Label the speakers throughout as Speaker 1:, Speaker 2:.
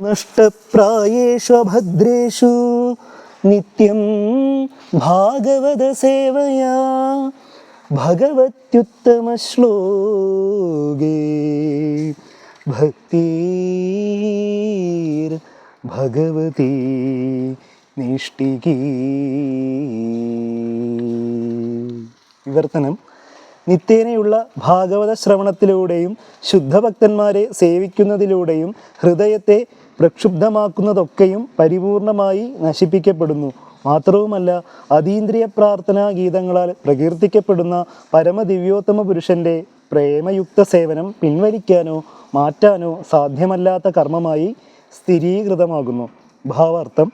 Speaker 1: നഷ്ടപ്രായേഷു അഭദ്രേഷു നിത്യം ഭാഗവത സേവയാ ഭഗവത്യുത്തമ ശ്ലോകേ ഭക്തിർ ഭഗവതി നിഷ്ഠികീ വിവർത്തനം. നിത്യേനയുള്ള ഭാഗവത ശ്രവണത്തിലൂടെയും ശുദ്ധഭക്തന്മാരെ സേവിക്കുന്നതിലൂടെയും ഹൃദയത്തെ പ്രക്ഷുബ്ധമാക്കുന്നതൊക്കെയും പരിപൂർണമായി നശിപ്പിക്കപ്പെടുന്നു. മാത്രവുമല്ല അതീന്ദ്രിയ പ്രാർത്ഥനാ ഗീതങ്ങളാൽ പ്രകീർത്തിക്കപ്പെടുന്ന പരമദിവ്യോത്തമ പുരുഷന്റെ പ്രേമയുക്ത സേവനം പിൻവലിക്കാനോ മാറ്റാനോ സാധ്യമല്ലാത്ത കർമ്മമായി സ്ഥിരീകൃതമാകുന്നു. ഭാവാർത്ഥം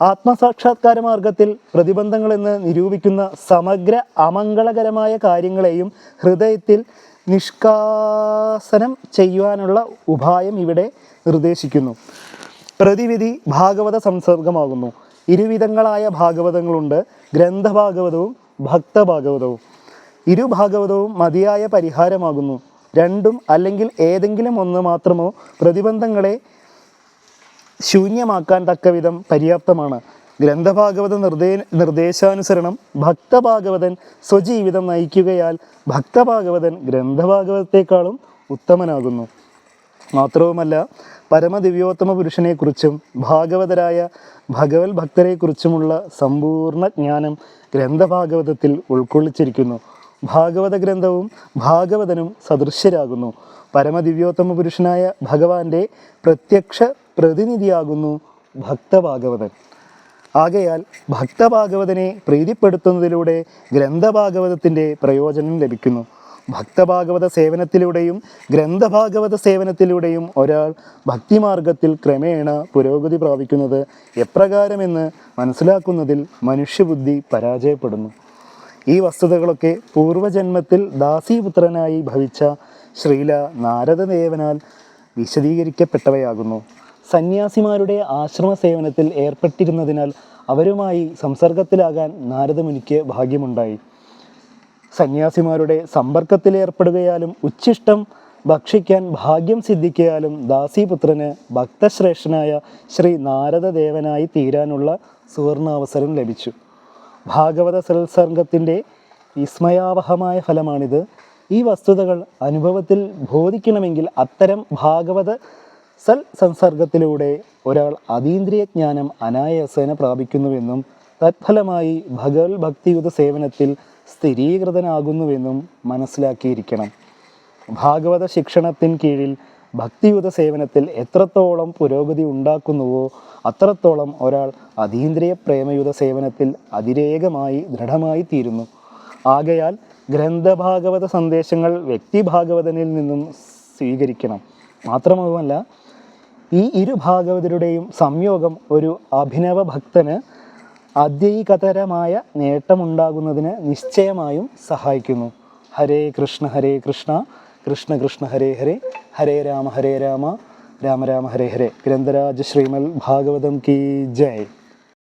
Speaker 1: ആത്മസാക്ഷാത്കാര മാർഗത്തിൽ പ്രതിബന്ധങ്ങളെന്ന് നിരൂപിക്കുന്ന സമഗ്ര അമംഗളകരമായ കാര്യങ്ങളെയും ഹൃദയത്തിൽ നിഷ്കാസനം ചെയ്യുവാനുള്ള ഉപായം ഇവിടെ നിർദ്ദേശിക്കുന്നു. പ്രതിവിധി ഭാഗവത സംസർഗമാകുന്നു. ഇരുവിധങ്ങളായ ഭാഗവതങ്ങളുണ്ട്. ഗ്രന്ഥഭാഗവതവും ഭക്തഭാഗവതവും. ഇരു ഭാഗവതവും മതിയായ പരിഹാരമാകുന്നു. രണ്ടും അല്ലെങ്കിൽ ഏതെങ്കിലും ഒന്ന് മാത്രമോ പ്രതിബന്ധങ്ങളെ ശൂന്യമാക്കാൻ തക്കവിധം പര്യാപ്തമാണ്. ഗ്രന്ഥഭാഗവത നിർദ്ദേ നിർദ്ദേശാനുസരണം ഭക്തഭാഗവതൻ സ്വജീവിതം നയിക്കുകയാൽ ഭക്തഭാഗവതൻ ഗ്രന്ഥഭാഗവതത്തെക്കാളും ഉത്തമനാകുന്നു. മാത്രവുമല്ല പരമദിവ്യോത്തമ പുരുഷനെക്കുറിച്ചും ഭാഗവതരായ ഭഗവത് ഭക്തരെക്കുറിച്ചുമുള്ള സമ്പൂർണ ജ്ഞാനം ഗ്രന്ഥഭാഗവതത്തിൽ ഉൾക്കൊള്ളിച്ചിരിക്കുന്നു. ഭാഗവത ഗ്രന്ഥവും ഭാഗവതനും സദൃശ്യരാകുന്നു. പരമദിവ്യോത്തമ പുരുഷനായ ഭഗവാന്റെ പ്രത്യക്ഷ പ്രതിനിധിയാകുന്നു ഭക്തഭാഗവതൻ. ആകയാൽ ഭക്തഭാഗവതനെ പ്രീതിപ്പെടുത്തുന്നതിലൂടെ ഗ്രന്ഥഭാഗവതത്തിന്റെ പ്രയോജനം ലഭിക്കുന്നു. ഭക്തഭാഗവത സേവനത്തിലൂടെയും ഗ്രന്ഥഭാഗവത സേവനത്തിലൂടെയും ഒരാൾ ഭക്തിമാർഗത്തിൽ ക്രമേണ പുരോഗതി പ്രാപിക്കുന്നത് എപ്രകാരമെന്ന് മനസ്സിലാക്കുന്നതിൽ മനുഷ്യബുദ്ധി പരാജയപ്പെടുന്നു. ഈ വസ്തുതകളൊക്കെ പൂർവജന്മത്തിൽ ദാസീപുത്രനായി ഭവിച്ച ശ്രീല നാരദദേവനാൽ വിശദീകരിക്കപ്പെട്ടവയാകുന്നു. സന്യാസിമാരുടെ ആശ്രമ സേവനത്തിൽ ഏർപ്പെട്ടിരുന്നതിനാൽ അവരുമായി സംസർഗത്തിലാകാൻ നാരദമുനിക്ക് ഭാഗ്യമുണ്ടായി. സന്യാസിമാരുടെ സമ്പർക്കത്തിലേർപ്പെടുകയാലും ഉച്ഛിഷ്ടം ഭക്ഷിക്കാൻ ഭാഗ്യം സിദ്ധിക്കയാലും ദാസിപുത്രന് ഭക്തശ്രേഷ്ഠനായ ശ്രീ നാരദദേവനായി തീരാനുള്ള സുവർണാവസരം ലഭിച്ചു. ഭാഗവത സത്സംഗത്തിന്റെ വിസ്മയാവഹമായ ഫലമാണിത്. ഈ വസ്തുതകൾ അനുഭവത്തിൽ ബോധിക്കണമെങ്കിൽ അത്തരം ഭാഗവത സൽ സംസർഗത്തിലൂടെ ഒരാൾ അതീന്ദ്രിയ ജ്ഞാനം അനായാസേന പ്രാപിക്കുന്നുവെന്നും തത്ഫലമായി ഭഗവത് ഭക്തിയുത സേവനത്തിൽ സ്ഥിരീകൃതനാകുന്നുവെന്നും മനസ്സിലാക്കിയിരിക്കണം. ഭാഗവത ശിക്ഷണത്തിൻ കീഴിൽ ഭക്തിയുത സേവനത്തിൽ എത്രത്തോളം പുരോഗതി ഉണ്ടാക്കുന്നുവോ അത്രത്തോളം ഒരാൾ അതീന്ദ്രിയ പ്രേമയുത സേവനത്തിൽ അതിരേകമായി ദൃഢമായി തീരുന്നു. ആകയാൽ ഗ്രന്ഥഭാഗവത സന്ദേശങ്ങൾ വ്യക്തിഭാഗവതനിൽ നിന്നും സ്വീകരിക്കണം. മാത്രവുമല്ല ഈ ഇരു ഭാഗവതരുടെയും സംയോഗം ഒരു അഭിനവ ഭക്തന് അദ്വൈകതരമായ നേട്ടമുണ്ടാകുന്നതിന് നിശ്ചയമായും സഹായിക്കുന്നു. ഹരേ കൃഷ്ണ ഹരേ കൃഷ്ണ കൃഷ്ണ കൃഷ്ണ ഹരേ ഹരേ ഹരേ രാമ ഹരേ രാമ രാമ രാമ ഹരേ ഹരേ. ഗ്രന്ഥരാജ ശ്രീമൽ ഭാഗവതം കീ ജയ്.